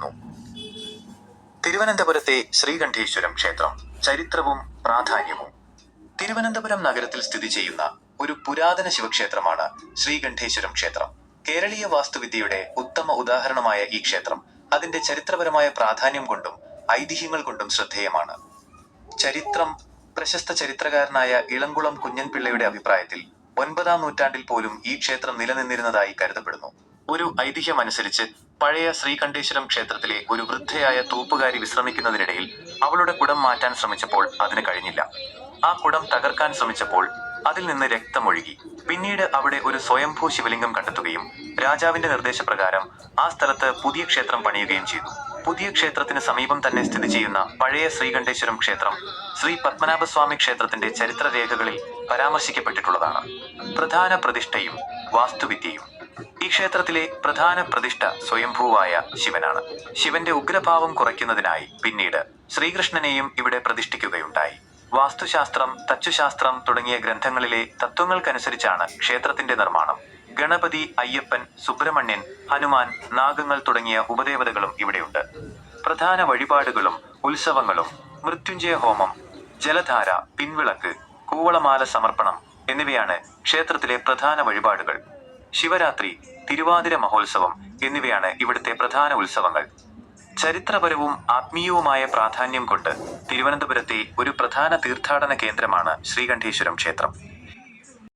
കണക്കാക്കുന്നു തിരുവനന്തപുരത്തെ ശ്രീകണ്ഠേശ്വരം ക്ഷേത്രം ചരിത്രവും പ്രാധാന്യവും. തിരുവനന്തപുരം നഗരത്തിൽ സ്ഥിതി ചെയ്യുന്ന ഒരു പുരാതന ശിവക്ഷേത്രമാണ് ശ്രീകണ്ഠേശ്വരം ക്ഷേത്രം. കേരളീയ വാസ്തുവിദ്യയുടെ ഉത്തമ ഉദാഹരണമായ ഈ ക്ഷേത്രം അതിന്റെ ചരിത്രപരമായ പ്രാധാന്യം കൊണ്ടും ഐതിഹ്യങ്ങൾ കൊണ്ടും ശ്രദ്ധേയമാണ്. ചരിത്രം പ്രശസ്ത ചരിത്രകാരനായ ഇളംകുളം കുഞ്ഞൻപിള്ളയുടെ അഭിപ്രായത്തിൽ ഒൻപതാം നൂറ്റാണ്ടിൽ പോലും ഈ ക്ഷേത്രം നിലനിന്നിരുന്നതായി കരുതപ്പെടുന്നു. ഒരു ഐതിഹ്യമനുസരിച്ച് പഴയ ശ്രീകണ്ഠേശ്വരം ക്ഷേത്രത്തിലെ ഒരു വൃദ്ധയായ തൂപ്പുകാരി വിശ്രമിക്കുന്നതിനിടയിൽ അവളുടെ കുടം മാറ്റാൻ ശ്രമിച്ചപ്പോൾ അതിന് കഴിഞ്ഞില്ല. ആ കുടം തകർക്കാൻ ശ്രമിച്ചപ്പോൾ അതിൽ നിന്ന് രക്തമൊഴുകി. പിന്നീട് അവിടെ ഒരു സ്വയംഭൂ ശിവലിംഗം കണ്ടെത്തുകയും രാജാവിന്റെ നിർദ്ദേശപ്രകാരം ആ സ്ഥലത്ത് പുതിയ ക്ഷേത്രം പണിയുകയും ചെയ്തു. പുതിയ ക്ഷേത്രത്തിന് സമീപം തന്നെ സ്ഥിതി ചെയ്യുന്ന പഴയ ശ്രീകണ്ഠേശ്വരം ക്ഷേത്രം ശ്രീ പത്മനാഭസ്വാമി ക്ഷേത്രത്തിന്റെ ചരിത്രരേഖകളിൽ പരാമർശിക്കപ്പെട്ടിട്ടുള്ളതാണ്. പ്രധാന പ്രതിഷ്ഠയും വാസ്തുവിദ്യയും. ഈ ക്ഷേത്രത്തിലെ പ്രധാന പ്രതിഷ്ഠ സ്വയംഭൂവായ ശിവനാണ്. ശിവന്റെ ഉഗ്രഭാവം കുറയ്ക്കുന്നതിനായി പിന്നീട് ശ്രീകൃഷ്ണനെയും ഇവിടെ പ്രതിഷ്ഠിക്കുകയുണ്ടായി. വാസ്തുശാസ്ത്രം തച്ചുശാസ്ത്രം തുടങ്ങിയ ഗ്രന്ഥങ്ങളിലെ തത്വങ്ങൾക്കനുസരിച്ചാണ് ക്ഷേത്രത്തിന്റെ നിർമ്മാണം. ഗണപതി അയ്യപ്പൻ സുബ്രഹ്മണ്യൻ ഹനുമാൻ നാഗങ്ങൾ തുടങ്ങിയ ഉപദേവതകളും ഇവിടെയുണ്ട്. പ്രധാന വഴിപാടുകളും ഉത്സവങ്ങളും മൃത്യുഞ്ജയ ഹോമം ജലധാര പിൻവിളക്ക് കൂവളമാല സമർപ്പണം എന്നിവയാണ് ക്ഷേത്രത്തിലെ പ്രധാന വഴിപാടുകൾ. ശിവരാത്രി തിരുവാതിര മഹോത്സവം എന്നിവയാണ് ഇവിടുത്തെ പ്രധാന ഉത്സവങ്ങൾ. ചരിത്രപരവും ആത്മീയവുമായ പ്രാധാന്യം കൊണ്ട് തിരുവനന്തപുരത്തെ ഒരു പ്രധാന തീർത്ഥാടന കേന്ദ്രമാണ് ശ്രീകണ്ഠേശ്വരം ക്ഷേത്രം.